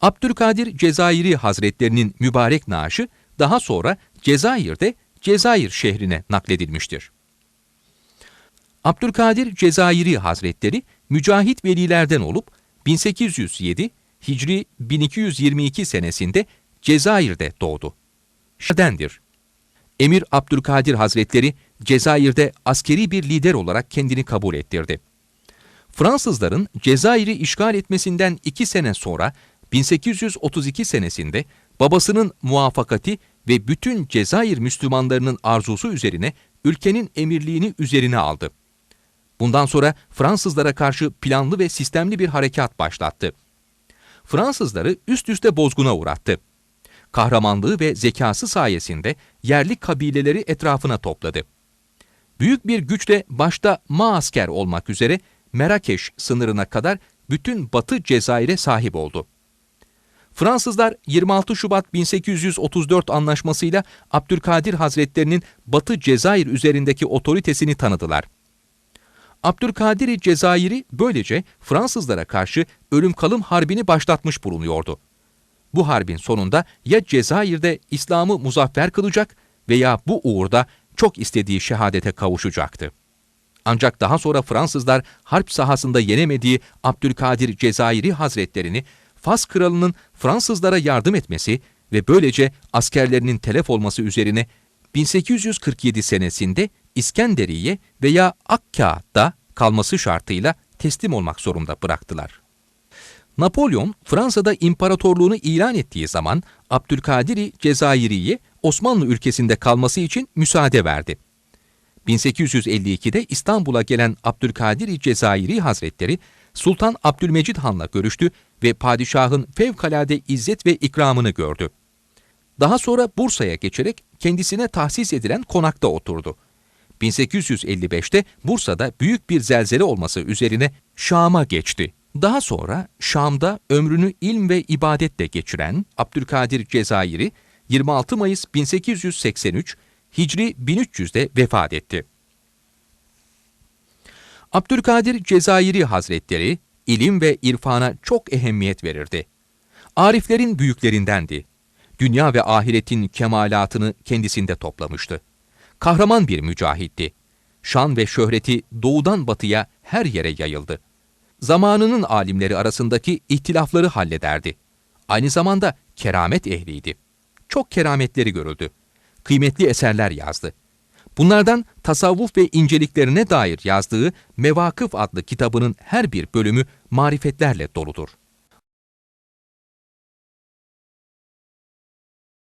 Abdülkadir Cezayiri Hazretlerinin mübarek naaşı daha sonra Cezayir'de Cezayir şehrine nakledilmiştir. Abdülkadir Cezayiri Hazretleri mücahit velilerden olup 1807 Hicri 1222 senesinde Cezayir'de doğdu. Şadendir. Emir Abdülkadir Hazretleri Cezayir'de askeri bir lider olarak kendini kabul ettirdi. Fransızların Cezayir'i işgal etmesinden iki sene sonra 1832 senesinde babasının muvaffakati ve bütün Cezayir Müslümanlarının arzusu üzerine ülkenin emirliğini üzerine aldı. Bundan sonra Fransızlara karşı planlı ve sistemli bir harekat başlattı. Fransızları üst üste bozguna uğrattı. Kahramanlığı ve zekası sayesinde yerli kabileleri etrafına topladı. Büyük bir güçle başta Maasker olmak üzere Merakeş sınırına kadar bütün Batı Cezayir'e sahip oldu. Fransızlar 26 Şubat 1834 anlaşmasıyla Abdülkadir Hazretlerinin Batı Cezayir üzerindeki otoritesini tanıdılar. Abdülkadir Cezayir'i böylece Fransızlara karşı ölüm kalım harbini başlatmış bulunuyordu. Bu harbin sonunda ya Cezayir'de İslam'ı muzaffer kılacak veya bu uğurda çok istediği şehadete kavuşacaktı. Ancak daha sonra Fransızlar harp sahasında yenemediği Abdülkadir Cezayiri Hazretlerini Fas kralının Fransızlara yardım etmesi ve böylece askerlerinin telef olması üzerine 1847 senesinde İskenderiye veya Akka'da kalması şartıyla teslim olmak zorunda bıraktılar. Napolyon Fransa'da imparatorluğunu ilan ettiği zaman Abdülkadir Cezayiri'ye Osmanlı ülkesinde kalması için müsaade verdi. 1852'de İstanbul'a gelen Abdülkadir Cezayiri Hazretleri Sultan Abdülmecid Han'la görüştü ve padişahın fevkalade izzet ve ikramını gördü. Daha sonra Bursa'ya geçerek kendisine tahsis edilen konakta oturdu. 1855'te Bursa'da büyük bir zelzele olması üzerine Şam'a geçti. Daha sonra Şam'da ömrünü ilm ve ibadetle geçiren Abdülkadir Cezayiri 26 Mayıs 1883 Hicri 1300'de vefat etti. Abdülkadir Cezayiri Hazretleri ilim ve irfana çok ehemmiyet verirdi. Ariflerin büyüklerindendi. Dünya ve ahiretin kemalatını kendisinde toplamıştı. Kahraman bir mücahitti. Şan ve şöhreti doğudan batıya her yere yayıldı. Zamanının alimleri arasındaki ihtilafları hallederdi. Aynı zamanda keramet ehliydi. Çok kerametleri görüldü. Kıymetli eserler yazdı. Bunlardan tasavvuf ve inceliklerine dair yazdığı Mevakıf adlı kitabının her bir bölümü marifetlerle doludur.